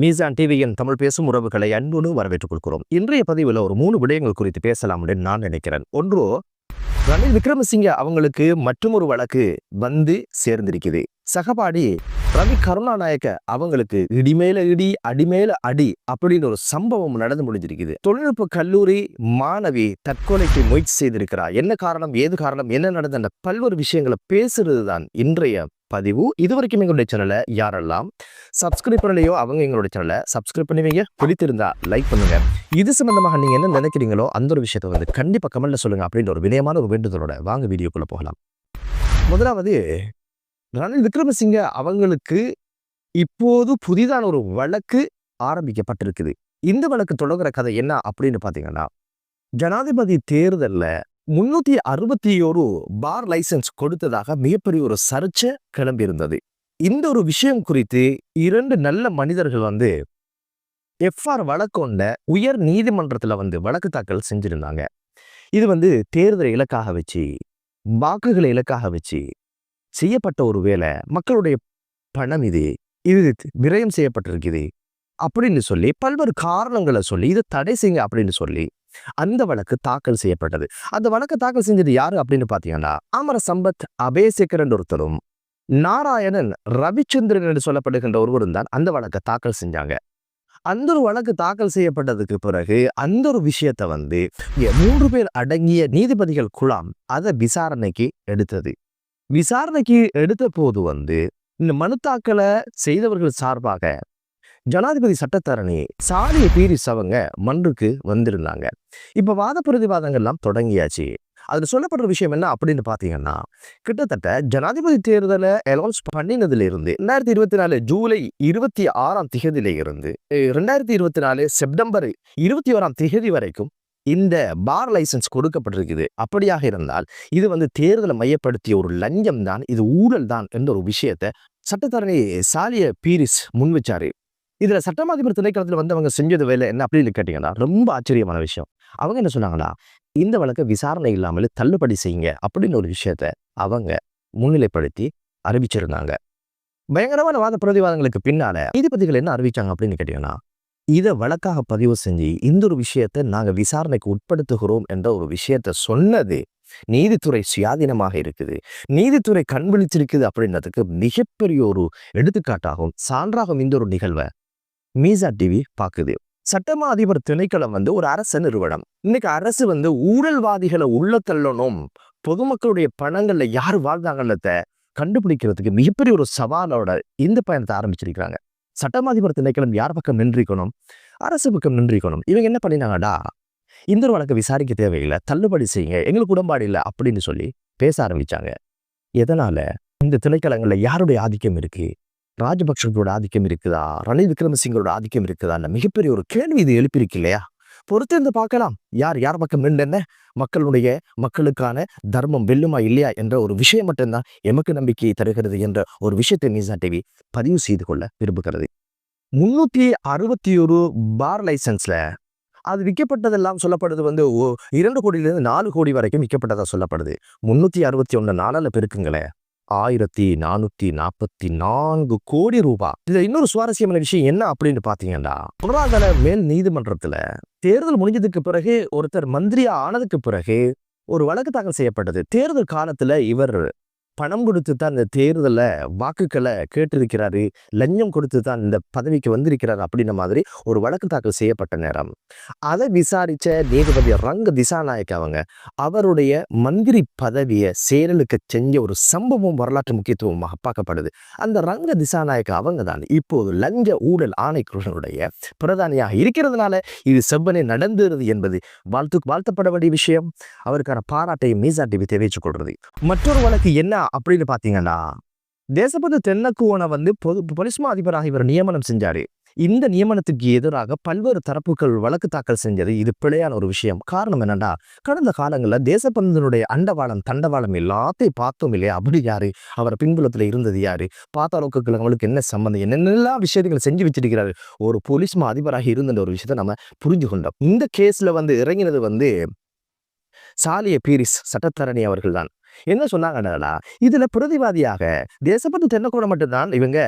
மீசான் டிவியின் தமிழ் பேசும் உறவுகளை அன்புன்னு வரவேற்றுக் கொள்கிறோம். இன்றைய பதிவில் ஒரு மூணு விடயங்கள் குறித்து பேசலாம் அப்படின்னு நான் நினைக்கிறேன். ஒன்று ரணில் விக்ரமசிங்க அவங்களுக்கு மற்றொரு வழக்கு வந்து சேர்ந்திருக்குது. சகபாடி ரவி கருணாநாயக்க அவங்களுக்கு இடிமேல இடி அடிமேல அடி அப்படின்னு ஒரு சம்பவம் நடந்து முடிஞ்சிருக்குது. தொழில்நுட்ப கல்லூரி மாணவி தற்கொலைக்கு முயற்சி செய்திருக்கிறார். என்ன காரணம் ஏது காரணம் என்ன நடந்த பல்வேறு விஷயங்களை பேசுறது தான் இன்றைய பதிவு. இது வரைக்கும் எங்களுடைய சேனலை யாரெல்லாம் சப்ஸ்கிரைப் பண்ணலையோ அவங்க எங்களுடைய சேனலை சப்ஸ்கிரைப் பண்ணுவீங்க. பிடித்திருந்தா லைக் பண்ணுங்க. இது சம்பந்தமாக நீங்கள் என்ன நினைக்கிறீங்களோ அந்த ஒரு விஷயத்தை வந்து கண்டிப்பாக கமெண்ட்ல சொல்லுங்க அப்படின்ற ஒரு வினயமான ஒரு வேண்டுதலோட வாங்க வீடியோக்குள்ள போகலாம். முதலாவது ரணில் விக்ரமசிங்க அவங்களுக்கு இப்போது புதிதான ஒரு வழக்கு ஆரம்பிக்கப்பட்டிருக்குது. இந்த வழக்கு தொடங்குற கதை என்ன அப்படின்னு பார்த்தீங்கன்னா ஜனாதிபதி தேர்தலில் முன்னூத்தி அறுபத்தி ஒரு பார் லைசன்ஸ் கொடுத்ததாக மிகப்பெரிய ஒரு சர்ச்சை கிளம்பியிருந்தது. இந்த ஒரு விஷயம் குறித்து இரண்டு நல்ல மனிதர்கள் வந்து எஃப்ஆர் வழக்கொண்ட உயர் நீதிமன்றத்துல வந்து வழக்கு தாக்கல் செஞ்சிருந்தாங்க. இது வந்து தேர்தலை இலக்காக வச்சு வாக்குகளை இலக்காக வச்சு செய்யப்பட்ட ஒரு வேலை. மக்களுடைய பணம் இது இது விரயம் செய்யப்பட்டிருக்குது. அப்படின்னு சொல்லி பல்வேறு காரணங்களை சொல்லி இதை தடை செய்யுங்க அப்படின்னு சொல்லி அந்த வழக்கு தாக்கல் செய்யப்பட்டது. அந்த வழக்கு தாக்கல் செஞ்சது யாரு அப்படின்னு பாத்தீங்கன்னா அமர சம்பத் அபேசேகரன் ஒருத்தரும் நாராயணன் ரவிச்சந்திரன் என்று சொல்லப்படுகின்ற ஒருவரும் தான் அந்த வழக்கை தாக்கல் செஞ்சாங்க. அந்த ஒரு வழக்கு தாக்கல் செய்யப்பட்டதுக்கு பிறகு அந்த ஒரு விஷயத்தை வந்து மூன்று பேர் அடங்கிய நீதிபதிகள் குழாம் அதை விசாரணைக்கு எடுத்தது. விசாரணைக்கு எடுத்த போது வந்து இந்த மனு தாக்கலை செய்தவர்கள் சார்பாக ஜனாதிபதி சட்டத்தரணி சாலிய பீரிஸ் அவங்க மன்றுக்கு வந்திருந்தாங்க. இப்ப வாத பிரதிவாதங்கள்லாம் தொடங்கியாச்சு. அதுல சொல்லப்படுற விஷயம் என்ன அப்படின்னு பார்த்தீங்கன்னா கிட்டத்தட்ட ஜனாதிபதி தேர்தலை அலௌன்ஸ் பண்ணினதுல இருந்து ரெண்டாயிரத்தி இருபத்தி நாலு ஜூலை இருபத்தி ஆறாம் திகதியில இருந்து ரெண்டாயிரத்தி இருபத்தி நாலு செப்டம்பர் இருபத்தி ஓராம் திகதி வரைக்கும் இந்த பார் லைசன்ஸ் கொடுக்கப்பட்டிருக்குது. அப்படியாக இருந்தால் இது வந்து தேர்தலை மையப்படுத்திய ஒரு லஞ்சம் தான் இது ஊழல் தான் என்ற ஒரு விஷயத்தை சட்டத்தரணி சாலிய பீரிஸ் முன் வச்சாரு. இதுல சட்டமாதிபர் திணைக்களத்துல வந்து அவங்க செஞ்சது வேலை என்ன அப்படின்னு கேட்டீங்கன்னா ரொம்ப ஆச்சரியமான விஷயம். அவங்க என்ன சொன்னாங்கன்னா இந்த வழக்கை விசாரணை இல்லாமல் தள்ளுபடி செய்யுங்க அப்படின்னு ஒரு விஷயத்த அவங்க முன்னிலைப்படுத்தி அறிவிச்சிருந்தாங்க. பயங்கரமான வாத பிரதிவாதங்களுக்கு பின்னால நீதிபதிகள் என்ன அறிவிச்சாங்க அப்படின்னு கேட்டீங்கன்னா இதை வழக்காக பதிவு செஞ்சு இந்த ஒரு விஷயத்தை நாங்க விசாரணைக்கு உட்படுத்துகிறோம் என்ற ஒரு விஷயத்த சொன்னது நீதித்துறை சுயாதீனமாக இருக்குது நீதித்துறை கண்விழிச்சிருக்குது அப்படின்றதுக்கு மிகப்பெரிய ஒரு எடுத்துக்காட்டாகவும் சான்றாகும் இந்த ஒரு நிகழ்வை மீசா டிவி பார்க்குது சட்டமா அதிபர் திணைக்களம் வந்து ஒரு அரசு நிறுவனம். இன்னைக்கு அரசு வந்து ஊழல்வாதிகளை உள்ள தள்ளணும். பொதுமக்களுடைய பணங்கள்ல யார் வாழ்ந்தாங்கன்றத கண்டுபிடிக்கிறதுக்கு மிகப்பெரிய ஒரு சவாலோட இந்த பயணத்தை ஆரம்பிச்சிருக்கிறாங்க. சட்டமாதிபர் திணைக்களம் யார் பக்கம் நின்றிக்கணும் அரசு பக்கம் நின்றிக்கணும் இவங்க என்ன பண்ணினாங்கடா? இந்த ஒரு வழக்கை விசாரிக்க தேவையில்லை. தள்ளுபடி செய்யுங்க. எங்களுக்கு உடன்பாடு இல்லை அப்படின்னு சொல்லி பேச ஆரம்பிச்சாங்க. எதனால? இந்த திணைக்களங்கள்ல யாருடைய ஆதிக்கம் இருக்கு? ராஜபக்ஷர்களோட ஆதிக்கம் இருக்குதா? ரணில் விக்ரமசிங்கரோட ஆதிக்கம் இருக்குதான்னு மிகப்பெரிய ஒரு கேள்வி இது எழுப்பியிருக்கு இல்லையா? பொறுத்திருந்து பார்க்கலாம். யார் யார் பக்கம் நின்று மக்களுடைய மக்களுக்கான தர்மம் வெல்லுமா இல்லையா? என்ற ஒரு விஷயம் மட்டும்தான் எமக்கு நம்பிக்கையை தருகிறது என்ற ஒரு விஷயத்தை மீசா டிவி பதிவு செய்து கொள்ள விரும்புகிறது. முன்னூற்றி அறுபத்தி ஒரு பார் லைசன்ஸில் அது விற்கப்பட்டதெல்லாம் சொல்லப்படுது வந்து ஓ- இரண்டு கோடியிலேருந்து நாலு கோடி வரைக்கும் விற்கப்பட்டதாக சொல்லப்படுது. முந்நூற்றி அறுபத்தி ஒன்று நாளால பெருக்குங்களேன். ஆயிரத்தி நானூத்தி நாற்பத்தி நான்கு கோடி ரூபாய் இதுல இன்னொரு சுவாரஸ்யமான விஷயம் என்ன அப்படின்னு பாத்தீங்கன்னா பொருளாதார மேல் நீதிமன்றத்துல தேர்தல் முடிஞ்சதுக்கு பிறகு ஒருத்தர் மந்திரியா ஆனதுக்கு பிறகு ஒரு வழக்கு தாக்கல் செய்யப்பட்டது. தேர்தல் காலத்துல இவர் பணம் கொடுத்து தான் இந்த தேர்தலில் வாக்குகளை கேட்டிருக்கிறாரு லஞ்சம் கொடுத்து தான் இந்த பதவிக்கு வந்திருக்கிறார் அப்படின்ற மாதிரி ஒரு வழக்கு தாக்கல் செய்யப்பட்ட நேரம். அதை விசாரித்த நீதிபதி ரங்க திசாநாயக் அவங்க அவருடைய மந்திரி பதவியை சேரலுக்கு செஞ்ச ஒரு சம்பவம் வரலாற்று முக்கியத்துவமாக பார்க்கப்படுது. அந்த ரங்க திசாநாயக்க அவங்க தான் இப்போது லஞ்ச ஊழல் ஆணைக்குழுனுடைய பிரதானியாக இருக்கிறதுனால இது செவ்வனே நடந்துருது என்பது வாழ்த்து வாழ்த்தப்பட வேண்டிய விஷயம். அவருக்கான பாராட்டை மீசா டிவி தெரிவித்துக் கொள்றது. மற்றொரு வழக்கு என்ன அப்படின்னு பார்த்தீங்கன்னா தேசபந்து தென்னக்குவனை வந்து பொது பொலிஸ்மா அதிபராக இவர் நியமனம் செஞ்சாரு. இந்த நியமனத்துக்கு எதிராக பல்வேறு தரப்புகள் வழக்கு தாக்கல் செஞ்சது. இது பிழையான ஒரு விஷயம். காரணம் என்னன்னா கடந்த காலங்களில் தேசபந்தனுடைய அண்டவாளம் தண்டவாளம் எல்லாத்தையும் பார்த்தோம் இல்லையா? அப்படி யாரு? அவர் பின்புலத்துல இருந்தது யாரு? பார்த்த அளவுக்கு அவங்களுக்கு என்ன சம்பந்தம்? என்னென்னலாம் விஷயங்கள் செஞ்சு வச்சிருக்கிறாரு? ஒரு போலீஸ்மா அதிபராக இருந்த ஒரு விஷயத்தை நம்ம புரிஞ்சு கொண்டோம் இந்த கேஸ்ல வந்து இறங்கினது வந்து சாலிய பீரிஸ் சட்டத்தரணி அவர்கள் தான் என்ன சொன்னாங்கன்னா இதுல பிரதிவாதியாக தேசப்பட்டு தென்னக்கூட மட்டும்தான் இவங்க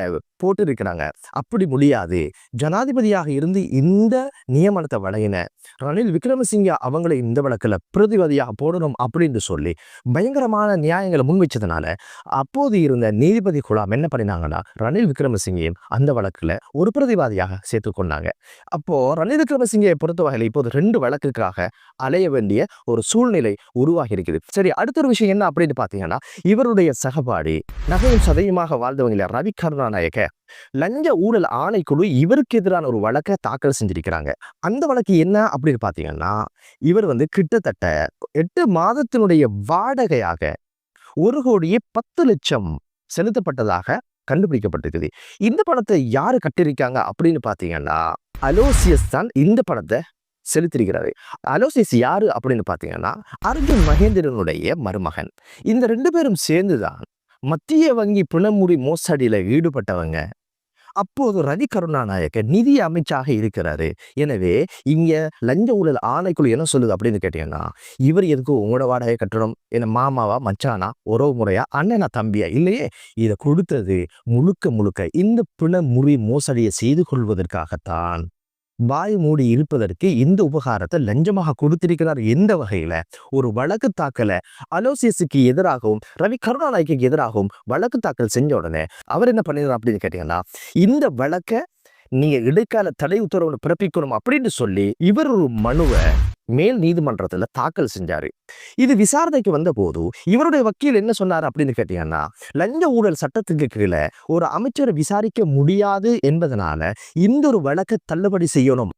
போட்டு இருக்கிறாங்க அப்படி முடியாது. ஜனாதிபதியாக இருந்து இந்த நியமனத்தை வழங்கின ரணில் விக்ரமசிங்க அவங்களை இந்த வழக்கில் பிரதிவாதியாக போடணும் அப்படின்னு சொல்லி பயங்கரமான நியாயங்களை முன்வைச்சதுனால அப்போது இருந்த நீதிபதி குழாம் என்ன பண்ணினாங்கன்னா ரணில் விக்ரமசிங்கையும் அந்த வழக்கில் ஒரு பிரதிவாதியாக சேர்த்து கொண்டாங்க. அப்போ ரணில் விக்ரமசிங்கையை பொறுத்த வகையில் இப்போது ரெண்டு வழக்குக்காக அலைய வேண்டிய ஒரு சூழ்நிலை உருவாகி இருக்குது. சரி அடுத்த ஒரு விஷயம் என்ன அப்படின்னு பார்த்தீங்கன்னா இவருடைய சகபாடி நகையும் சதையுமாக வாழ்ந்தவங்கள ரவி கருணாநாயக லஞ்ச ஊழல் ஆணைக்குழு இவருக்கு எதிரான ஒரு வழக்கை தாக்கல் செஞ்சிருக்கிறாங்க. அந்த வழக்கு என்ன அப்படின்னு பார்த்தீங்கன்னா இவர் வந்து கிட்டத்தட்ட எட்டு மாதத்தினுடைய வாடகையாக ஒரு கோடியே பத்து லட்சம் செலுத்தப்பட்டதாக கண்டுபிடிக்கப்பட்டிருக்குது. இந்த படத்தை யார் கட்டியிருக்காங்க அப்படின்னு பார்த்தீங்கன்னா அலோசியஸ் தான் இந்த படத்தை செலுத்திருக்கிறாரு அலோசிஸ் யாரு அப்படின்னு பார்த்தீங்கன்னா அர்ஜுன் மகேந்திரனுடைய மருமகன். இந்த ரெண்டு பேரும் சேர்ந்துதான் மத்திய வங்கி பிணமுடி மோசடியில ஈடுபட்டவங்க. அப்போது ரவி கருணாநாயக்க நிதி அமைச்சாக இருக்கிறாரு. எனவே இங்க லஞ்ச ஊழல் ஆணைக்குழு என்ன சொல்லுது அப்படின்னு கேட்டீங்கன்னா இவர் எதுக்கு உங்களோட வாடகை கட்டணும்? என்ன மாமாவா மச்சானா உறவு முறையா அண்ணனா தம்பியா? இல்லையே இதை கொடுத்தது முழுக்க முழுக்க இந்த பிணமுறி மோசடியை செய்து கொள்வதற்காகத்தான். வாய் மூடி இருப்பதற்கு இந்த உபகாரத்தை லஞ்சமாக கொடுத்திருக்கிறார் எந்த வகையில? ஒரு வழக்கு தாக்கல அலோசியஸுக்கு எதிராகவும் ரவி கருணாநாயக்கு எதிராகவும் வழக்கு தாக்கல் செஞ்ச உடனே அவர் என்ன பண்ணிடுறார் அப்படின்னு கேட்டீங்கன்னா இந்த வழக்கை நீங்க இடைக்கால தடை உத்தரவு பிறப்பிக்கணும் அப்படின்னு சொல்லி இவர் ஒரு மனுவை மேல் நீதிமன்றத்துல தாக்கல் செஞ்சாரு. இது விசாரணைக்கு வந்த போது இவருடைய வக்கீல் என்ன சொன்னார் அப்படின்னு கேட்டீங்கன்னா லஞ்ச ஊழல் சட்டத்துக்கு கீழே ஒரு அமைச்சரை விசாரிக்க முடியாது என்பதனால இந்த ஒரு வழக்கை தள்ளுபடி செய்யணும்.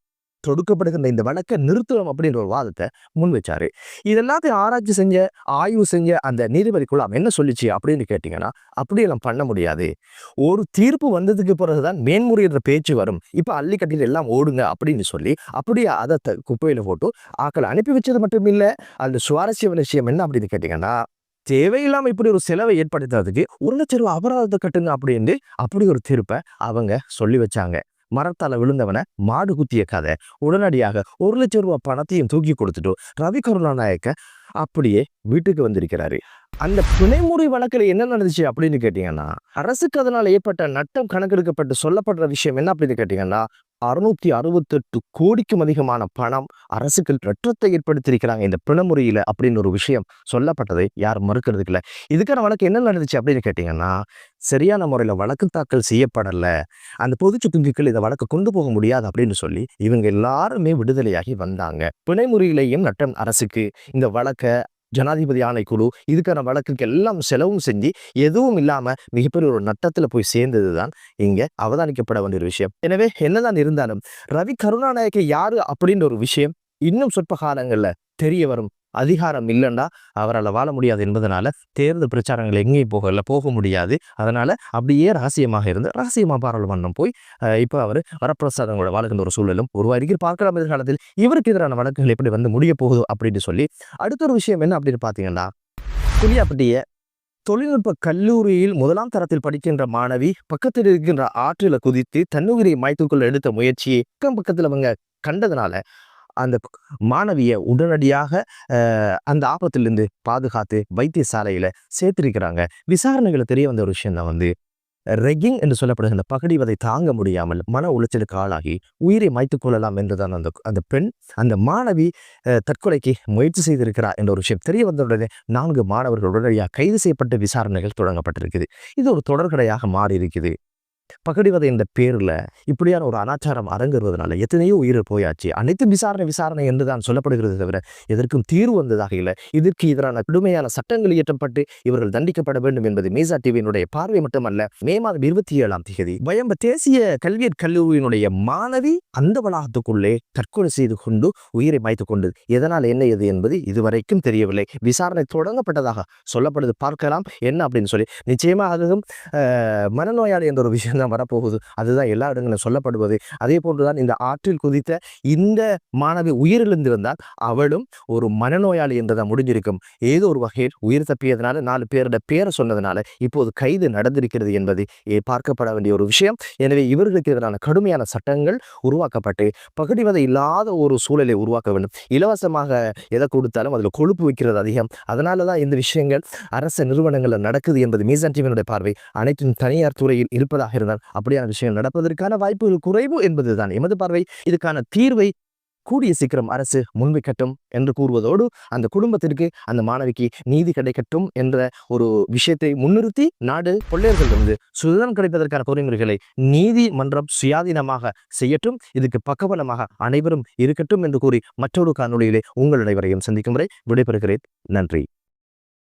தொடுக்கப்படுகின்ற இந்த வழக்கை நிறுத்தணும் அப்படின்ற ஒரு வாதத்தை முன் வச்சாரு. இதெல்லாத்தையும் ஆராய்ச்சி செஞ்ச ஆய்வு செஞ்ச அந்த நீதிபதி குழாம் என்ன சொல்லிச்சு அப்படின்னு கேட்டீங்கன்னா அப்படியெல்லாம் பண்ண முடியாது. ஒரு தீர்ப்பு வந்ததுக்கு பிறகுதான் மேன்முறையிடுற பேச்சு வரும். இப்போ அள்ளி எல்லாம் ஓடுங்க அப்படின்னு சொல்லி அப்படியே அதை த- போட்டு ஆக்களை அனுப்பி வச்சது மட்டும் இல்லை அந்த சுவாரஸ்ய விஷயம் என்ன அப்படின்னு கேட்டிங்கன்னா தேவையில்லாமல் இப்படி ஒரு செலவை ஏற்படுத்துறதுக்கு ஒரு லட்ச அபராதத்தை கட்டுங்க அப்படின்னு அப்படி ஒரு தீர்ப்பை அவங்க சொல்லி வச்சாங்க. மரத்தால விழுந்தவனை மாடு குத்திய கதை. உடனடியாக ஒரு லட்சம் ரூபாய் பணத்தையும் தூக்கி கொடுத்துட்டு ரவி கருணாநாயக்க அப்படியே வீட்டுக்கு வந்திருக்கிறாரு. அந்த பிணைமுறை வழக்கில் என்ன நடந்துச்சு அப்படின்னு கேட்டீங்கன்னா அரசுக்கு அதனால் ஏற்பட்ட நட்டம் கணக்கெடுக்கப்பட்டு சொல்லப்படுற விஷயம் என்ன அப்படின்னு கேட்டீங்கன்னா அறுநூத்தி அறுபத்தெட்டு கோடிக்கும் அதிகமான பணம் அரசுக்கு நட்டத்தை ஏற்படுத்தியிருக்கிறாங்க இந்த பிணமுறையில் அப்படின்னு ஒரு விஷயம் சொல்லப்பட்டதை யாரும் மறுக்கிறதுக்கு இல்லை. இதுக்கான வழக்கு என்ன நடந்துச்சு அப்படின்னு கேட்டீங்கன்னா சரியான முறையில் வழக்கு தாக்கல் செய்யப்படலை. அந்த பொது சொத்துக்கள் இதை வழக்கு கொண்டு போக முடியாது அப்படின்னு சொல்லி இவங்க எல்லாருமே விடுதலையாகி வந்தாங்க. பிணைமுறையிலையும் நட்டம் அரசுக்கு. இந்த வழக்கு ஜனாதிபதி ஆணைக்குழு இதுக்கான வழக்குக்கு எல்லாம் செலவும் செஞ்சு எதுவும் இல்லாம மிகப்பெரிய ஒரு நட்டத்துல போய் சேர்ந்தது தான் இங்க அவதானிக்கப்பட வேண்டிய ஒரு விஷயம். எனவே என்னதான் இருந்தாலும் ரவி கருணாநாயக்க யாரு அப்படின்ற ஒரு விஷயம் இன்னும் சொற்ப காலங்களில் தெரிய வரும். அதிகாரம் இல்லைன்னா அவரால் வாழ முடியாது என்பதனால தேர்தல் பிரச்சாரங்கள் எங்கேயும் போகல போக முடியாது. அதனால் அப்படியே ரகசியமாக இருந்து ரகசியமாக பாராளுமன்றம் போய் இப்போ அவர் வரப்பிரசாதங்களோட வாழ்கின்ற ஒரு சூழலும் உருவாகி பார்க்கலாம் எதிர்காலத்தில் இவருக்கு எதிரான வழக்குகள் எப்படி வந்து முடிய போகுது அப்படின்னு சொல்லி. அடுத்த ஒரு விஷயம் என்ன அப்படின்னு பார்த்தீங்கன்னா குளியாப்பட்டிய தொழில்நுட்ப கல்லூரியில் முதலாம் தரத்தில் படிக்கின்ற மாணவி பக்கத்தில் இருக்கின்ற ஆற்றில குதித்து தன்னுயிரை மாய்த்துக்கொள்ள எடுத்த முயற்சியை பக்கம் பக்கத்தில் அவங்க கண்டதுனால அந்த மாணவியை உடனடியாக அந்த ஆபத்திலிருந்து பாதுகாத்து வைத்தியசாலையில் சேர்த்திருக்கிறாங்க. விசாரணைகளை தெரிய வந்த ஒரு விஷயம் தான் வந்து ரெக்கிங் என்று சொல்லப்படுகின்ற பகடிவதை தாங்க முடியாமல் மன உளைச்சலுக்கு ஆளாகி உயிரை மாய்த்து கொள்ளலாம் என்றுதான் அந்த அந்த பெண் அந்த மாணவி தற்கொலைக்கு முயற்சி செய்திருக்கிறார் என்ற ஒரு விஷயம் தெரிய வந்தவுடனே நான்கு மாணவர்கள் உடனடியாக கைது செய்யப்பட்ட விசாரணைகள் தொடங்கப்பட்டிருக்குது. இது ஒரு தொடர்கடையாக மாறி இருக்குது பகடிவதை என்ற பேரில் இப்படியான ஒரு அனாச்சாரம் அரங்கேறுவதனால எத்தனையோ உயிர் போயாச்சு. அனைத்து விசாரணை விசாரணை என்று தான் சொல்லப்படுகிறது தவிர எதற்கும் தீர்வு வந்ததாக இல்லை. இதற்கு எதிரான கடுமையான சட்டங்கள் இயற்றப்பட்டு இவர்கள் தண்டிக்கப்பட வேண்டும் என்பது மீசா டிவியினுடைய பார்வை மட்டுமல்ல மே மாதம் இருபத்தி ஏழாம் தேதி பயம்ப தேசிய கல்வியற் கல்லூரியினுடைய மாணவி அந்த வளாகத்துக்குள்ளே தற்கொலை செய்து கொண்டு உயிரை மாய்த்து கொண்டது. எதனால் என்ன இது என்பது இதுவரைக்கும் தெரியவில்லை. விசாரணை தொடங்கப்பட்டதாக சொல்லப்படுது. பார்க்கலாம். என்ன அப்படின்னு சொல்லி நிச்சயமாக அதுவும் மனநோயாளி என்ற ஒரு விஷயம் தான் வரப்போகுது. அதுதான் எல்லா இடங்களும் சொல்லப்படுவது. அதே போன்றுதான் இந்த ஆற்றில் குதித்த இந்த மாணவி உயிரிழந்திருந்தால் அவளும் ஒரு மனநோயாளி என்றதான் முடிஞ்சிருக்கும். ஏதோ ஒரு வகையில் உயிர் தப்பியதுனால நாலு பேரோட பேரை சொன்னதுனால இப்போது கைது நடந்திருக்கிறது என்பது ஏ, பார்க்கப்பட வேண்டிய ஒரு விஷயம். எனவே இவர்களுக்கு எதிரான கடுமையான சட்டங்கள் உருவாக்கப்பட்டு பகுடிவதை இல்லாத ஒரு சூழலை உருவாக்க வேண்டும். இலவசமாக எதை கொடுத்தாலும் அதில் கொழுப்பு வைக்கிறது அதிகம். அதனால தான் இந்த விஷயங்கள் அரசு நிறுவனங்களில் நடக்குது என்பது மீசன் டிவியினுடைய பார்வை. அனைத்தும் தனியார் துறையில் இருப்பதாக இருந்தால் அப்படியான விஷயங்கள் நடப்பதற்கான வாய்ப்புகள் குறைவு என்பதுதான். எமது பார்வை இதுக்கான தீர்வை கூடிய சீக்கிரம் அரசு முன்வைக்கட்டும் என்று கூறுவதோடு அந்த குடும்பத்திற்கு அந்த மாணவிக்கு நீதி கிடைக்கட்டும் என்ற ஒரு விஷயத்தை முன்னிறுத்தி நாடு கொள்ளையர்களிடமிருந்து சுதந்திரம் கிடைப்பதற்கான பொறிமுறைகளை நீதிமன்றம் சுயாதீனமாக செய்யட்டும். இதுக்கு பக்கபலமாக அனைவரும் இருக்கட்டும் என்று கூறி மற்றொரு காணொலியிலே உங்கள் அனைவரையும் சந்திக்கும் வரை விடைபெறுகிறேன். நன்றி.